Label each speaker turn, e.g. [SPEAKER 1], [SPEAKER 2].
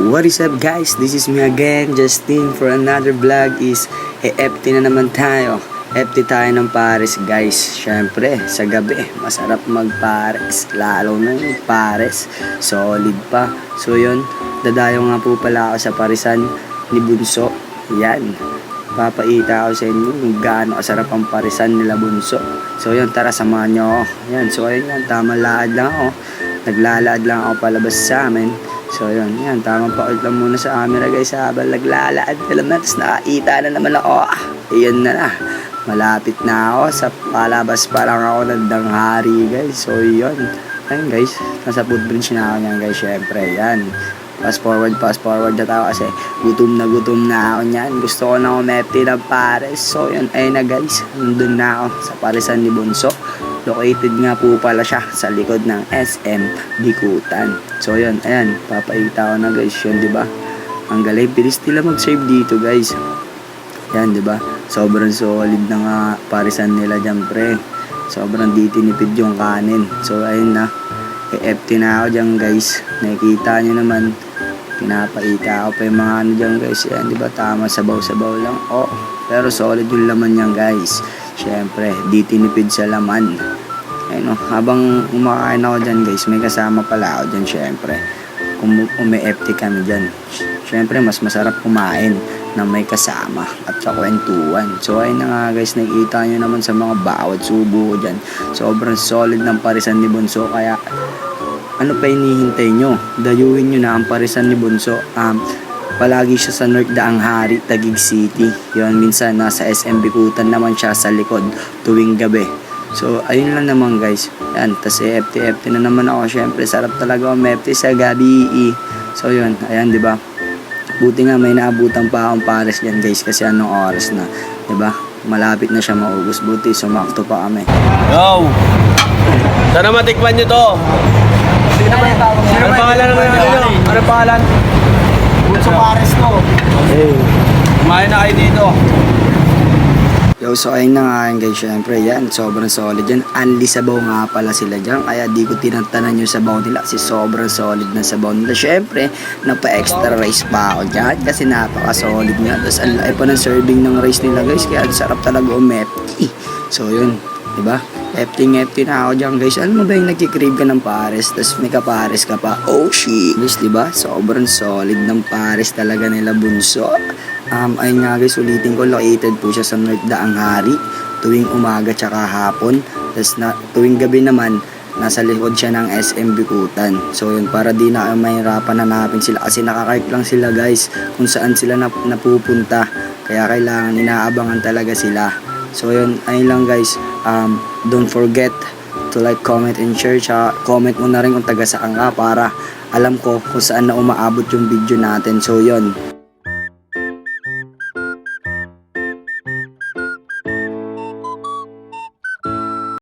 [SPEAKER 1] What is up guys? This is me again, Justin for another vlog is e FT na naman tayo. FT tayo ng Paris guys. Syempre, sa gabi, masarap mag-Paris. Lalo na yung Paris. Solid pa. So yun, dadayo nga po pala ako sa Parisan ni Bunso. Yan. Papaita ako sa inyo kung gaano kasarap ang Parisan nila Bunso. So yun, tara samahan nyo ako. Yan, so ayun yan, tamang laad lang ako. Naglalaad lang ako palabas sa amin. So yun, yan, tamang pakit lang muna sa camera guys habang naglalaad ka lang tapos nakakita na naman ako. Ah, na na. Malapit na ako sa palabas pa lang ako ng danghari guys. So yun. Ayun guys, nasa footbridge na ako niyan guys. Syempre, yan. Fast forward, fast forward na tayo kasi gutom na gutom na ako niyan. Gusto ko na umepti ng pares. So yun, ayun na guys. Nandun na ako sa parisan ni Bunso. Located nga po pala siya sa likod ng SM Bikutan. So yun, ayan, papaita ko na guys yun, di ba? Ang galing, bilis nila mag-save dito guys. Yan, di ba? Sobrang solid na nga parisan nila dyan, pre. Sobrang di tinipid yung kanin. So, ayun na. E-FT na ako dyan, guys. Nakikita nyo naman. Pinapaita ako pa yung mga ano dyan, guys. Yan, di ba? Tama, sabaw-sabaw lang. Oh, pero solid yung laman yan, guys. Siyempre, di tinipid sa laman. Oh, habang umakain ako dyan, guys, may kasama pala ako dyan, siyempre. Kung umi-FT kami dyan. Siyempre, mas masarap kumain na may kasama at kakwentuhan. So ayun na nga guys, nakikita nyo naman sa mga bawat subo ko dyan. Sobrang solid ng parisan ni Bunso. Kaya ano pa hinihintay nyo? Dayuhin nyo na ang parisan ni Bunso. Um, palagi siya sa North Daang Hari, Taguig City. Yun, minsan nasa SM Bikutan naman siya sa likod tuwing gabi. So, ayun lang naman guys. Yan, tas FT-FT na naman ako. Syempre, sarap talaga ang FT sa gabi. So, yun. Ayan, di ba? Buti nga may naabutan pa akong pares dyan guys kasi anong oras na. 'di ba? Malapit na siya maubos. Buti sumakto pa kami.
[SPEAKER 2] Yo! Sana matikman nyo to.
[SPEAKER 3] Sino ba yung tawag?
[SPEAKER 2] Ano pangalan ng ano nyo? Ano pangalan?
[SPEAKER 3] Bunso Pares to.
[SPEAKER 1] Hey.
[SPEAKER 2] Kumain na kayo dito.
[SPEAKER 1] Yo, so ayun na nga guys. Syempre yan, sobrang solid yan. Sabaw nga pala sila dyan. Kaya di ko tinantanan yung sabaw nila kasi sobrang solid na sabaw nila. Syempre, napa-extra rice pa ako dyan kasi napaka-solid nga. Tapos ang laki ng serving ng rice nila guys. Kaya sarap talaga umepti. So yun, di ba? Hefting-hefty na ako dyan guys. Alam mo ba yung nagkikrave ka ng pares, tapos may kapares ka pa. Oh shit! Guys, di ba? Sobrang solid ng pares talaga nila bunso. Um, ayun nga guys, ulitin ko, located po siya sa North Daang Hari tuwing umaga tsaka hapon. Tapos na, tuwing gabi naman, nasa likod siya ng SM Bikutan. So yun, para di na mahirapan hanapin sila kasi nakakark lang sila guys kung saan sila nap- napupunta. Kaya kailangan inaabangan talaga sila. So yun, ayun lang guys. Um, don't forget to like, comment, and share. Tsaka comment mo na rin kung taga saan ka para alam ko kung saan na umaabot yung video natin. So yun,